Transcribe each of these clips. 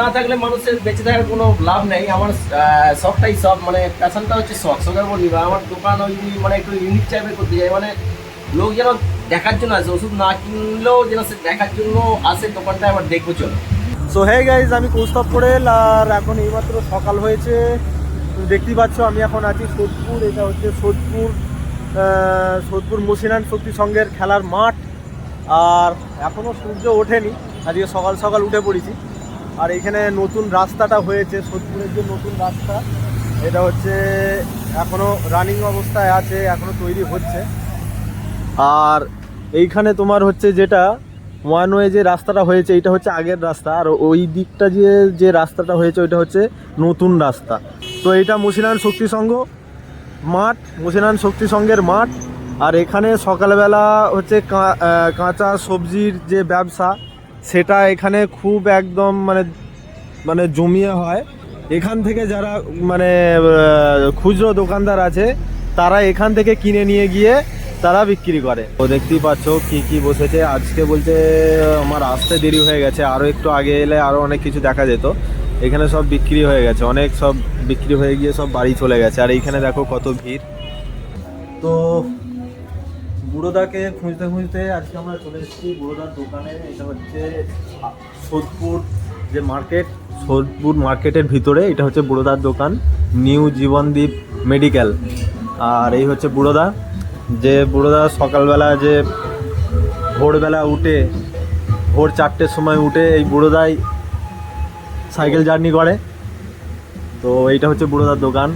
না থাকলে মানুষের বেঁচে থাকার কোনো লাভ নেই। আমার শখটাই শখ মানে প্যাশনটা হচ্ছে শখ। শখের উপর নির্ভর আমার দোকান ওই মানে একটু ইউনিক টাইপের করতে চাই মানে লোক যেন দেখার জন্য আসে, ওষুধ না কিনলেও যেন সে দেখার জন্য আসে দোকানটা, আবার দেখব চলো। সো হে গাইজ আমি কৌস্তব পড়েল আর এখন এইমাত্র সকাল হয়েছে। দেখতেই পাচ্ছ, আমি এখন আছি সোদপুর। এটা হচ্ছে সোদপুর সোদপুর মুসিনান শক্তি সংঘের খেলার মাঠ। আর এখনও সূর্য ওঠেনি, আজকে সকাল সকাল উঠে পড়েছি। আর এখানে নতুন রাস্তাটা হয়েছে, সোদপুরের যে নতুন রাস্তা, এটা হচ্ছে এখনও রানিং অবস্থায় আছে এখনও তৈরি হচ্ছে। আর এইখানে তোমার হচ্ছে যেটা ওয়ান ওয়ে যে রাস্তাটা হয়েছে, এটা হচ্ছে আগের রাস্তা, আর ওই দিকটা যে যে রাস্তাটা হয়েছে, ওইটা হচ্ছে নতুন রাস্তা। তো এটা মুসিনান শক্তি সংঘ মাঠ মুসিনান শক্তি সংঘের মাঠ, আর এখানে সকালবেলা হচ্ছে কাঁচা সবজির যে ব্যবসা সেটা এখানে খুব একদম মানে মানে জমিয়ে হয়। এখান থেকে যারা মানে খুচরো দোকানদার আছে, তারা এখান থেকে কিনে নিয়ে গিয়ে তারা বিক্রি করে। ও দেখতেই পাচ্ছ কি কি বসেছে। আজকে বলতে, আমার আসতে দেরি হয়ে গেছে। আরও একটু আগে এলে আরও অনেক কিছু দেখা যেত। এখানে সব বিক্রি হয়ে গেছে। অনেক সব বিক্রি হয়ে গিয়ে সব বাড়ি চলে গেছে। আর এইখানে দেখো কত ভিড়। তো বুড়োদাকে খুঁজতে খুঁজতে আজকে আমরা চলে এসেছি বুড়োদার দোকানে। এটা হচ্ছে সোদপুর যে মার্কেট, সোদপুর মার্কেটের ভিতরে এটা হচ্ছে বুড়োদার দোকান, নিউ জীবনদ্বীপ মেডিকেল। আর এই হচ্ছে বুড়োদা, যে বুড়োদা সকালবেলা যে ভোরবেলা উঠে, ভোর চারটের সময় উঠে এই বুড়োদাই সাইকেল জার্নি করে। তো এইটা হচ্ছে বুড়োদার দোকান।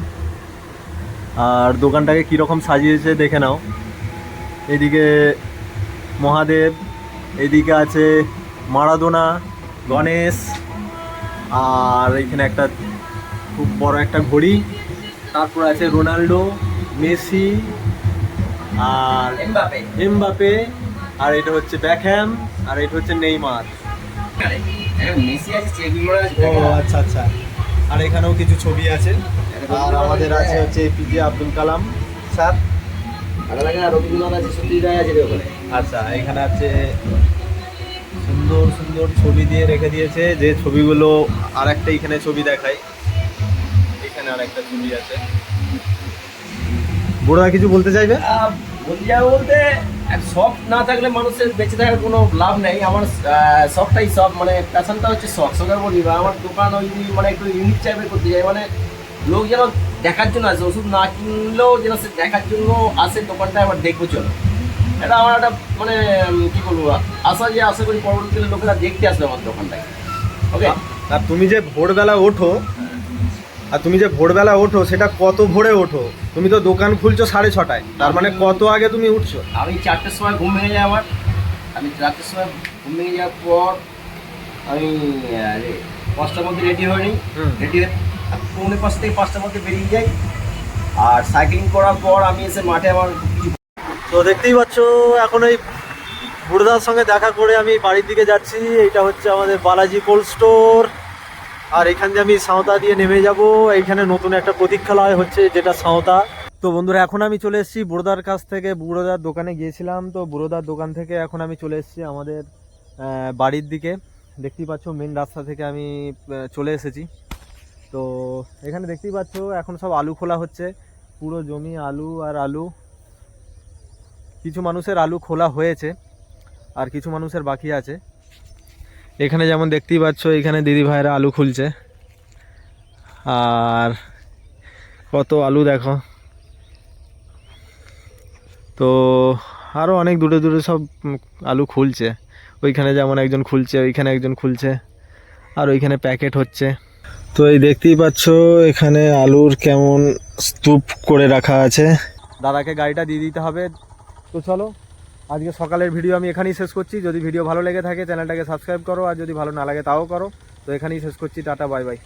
আর দোকানটাকে কীরকম সাজিয়েছে দেখে নাও। এদিকে মহাদেব এদিকে আছে মারাদোনা গণেশ আর এখানে একটা খুব বড় একটা ঘড়ি তারপর আছে রোনাল্ডো মেসি আর এমবাপে। আর এটা হচ্ছে ব্যাকহ্যাম আর এটা হচ্ছে নেইমার। ও আচ্ছা আচ্ছা। আর এখানেও কিছু ছবি আছে। আর আমাদের আছে হচ্ছে পিজে আব্দুল কালাম স্যার। আচ্ছা এখানে আছে সুন্দর সুন্দর ছবি দিয়ে রেখে দিয়েছে। যে ছবিগুলো আর একটা এখানে ছবি দেখাই এখানে আর একটা ছবি আছে। বুড়া কিছু বলতে চাইবে? বলতে যাব বলতে শখ না থাকলে মানুষের বেঁচে থাকার কোনো লাভ নেই। আমার শখটাই শখ মানে প্যাশনটা হচ্ছে শখ। শখের উপর নির্ভর আমার দোকান ওই মানে একটু ইউনিক টাইপের করতে চাই। মানে লোক যেন দেখার জন্য আসে ওষুধ না কিনলেও যেন সে দেখার জন্য আসে দোকানটা আবার দেখব চলো। এটা আমার একটা মানে কি বলব আশা যে আশা করি পরবর্তীকালে লোকেরা দেখতে আসবে আমার দোকানটাকে ওকে আর তুমি যে ভোরবেলা ওঠো আর তুমি যে ভোরবেলা ওঠো সেটা কত ভোরে ওঠো? তুমি তো দোকান খুলছো সাড়ে ছটায় তার মানে কত আগে তুমি উঠছো? আমি চারটের সময় ঘুম ভেঙে যায় আমার। আমি চারটের সময় ঘুম ভেঙে যাওয়ার পর আমি পাঁচটার মধ্যে রেডি হয়ে নিই। রেডি হয়ে পৌনে পাঁচ থেকে পাঁচটার মধ্যে বেরিয়ে যাই। আর সাইক্লিং করার পর আমি এসে মাঠে আমার তো দেখতেই পাচ্ছ, এখন এই বুড়দার সঙ্গে দেখা করে আমি বাড়ির দিকে যাচ্ছি। এটা হচ্ছে আমাদের বালাজি কোল্ড স্টোর। আর এখান দিয়ে আমি সাঁওতা দিয়ে নেমে যাব। এইখানে নতুন একটা প্রতীক্ষালয় হচ্ছে, যেটা সাঁওতা। তো বন্ধুরা, এখন আমি চলে এসেছি বুড়োদার কাছ থেকে। বুড়োদার দোকানে গিয়েছিলাম। তো বুড়োদার দোকান থেকে এখন আমি চলে এসেছি আমাদের বাড়ির দিকে। দেখতেই পাচ্ছ মেন রাস্তা থেকে আমি চলে এসেছি। তো এখানে দেখতেই পাচ্ছ, এখন সব আলু খোলা হচ্ছে। পুরো জমি আলু আর আলু। কিছু মানুষের আলু খোলা হয়েছে, আর কিছু মানুষের বাকি আছে। এখানে যেমন দেখতেই পাচ্ছ, এখানে দিদি ভাইরা আলু খুলছে। আর কত আলু দেখো। তো আরও অনেক দূরে দূরে সব আলু খুলছে। ওইখানে যেমন একজন খুলছে, ওইখানে একজন খুলছে। আর ওইখানে প্যাকেট হচ্ছে। তো এই দেখতেই পাচ্ছ, এখানে আলুর কেমন স্তূপ করে রাখা আছে। দাদাকে গাড়িটা দিয়ে দিতে হবে। তো চলো, আজকে সকালের ভিডিও আমি এখানেই শেষ করছি। যদি ভিডিও ভালো লেগে থাকে, চ্যানেলটাকে সাবস্ক্রাইব করো, আর যদি ভালো না লাগে, তাও করো। তো এখানেই শেষ করছি। Tata, bye bye.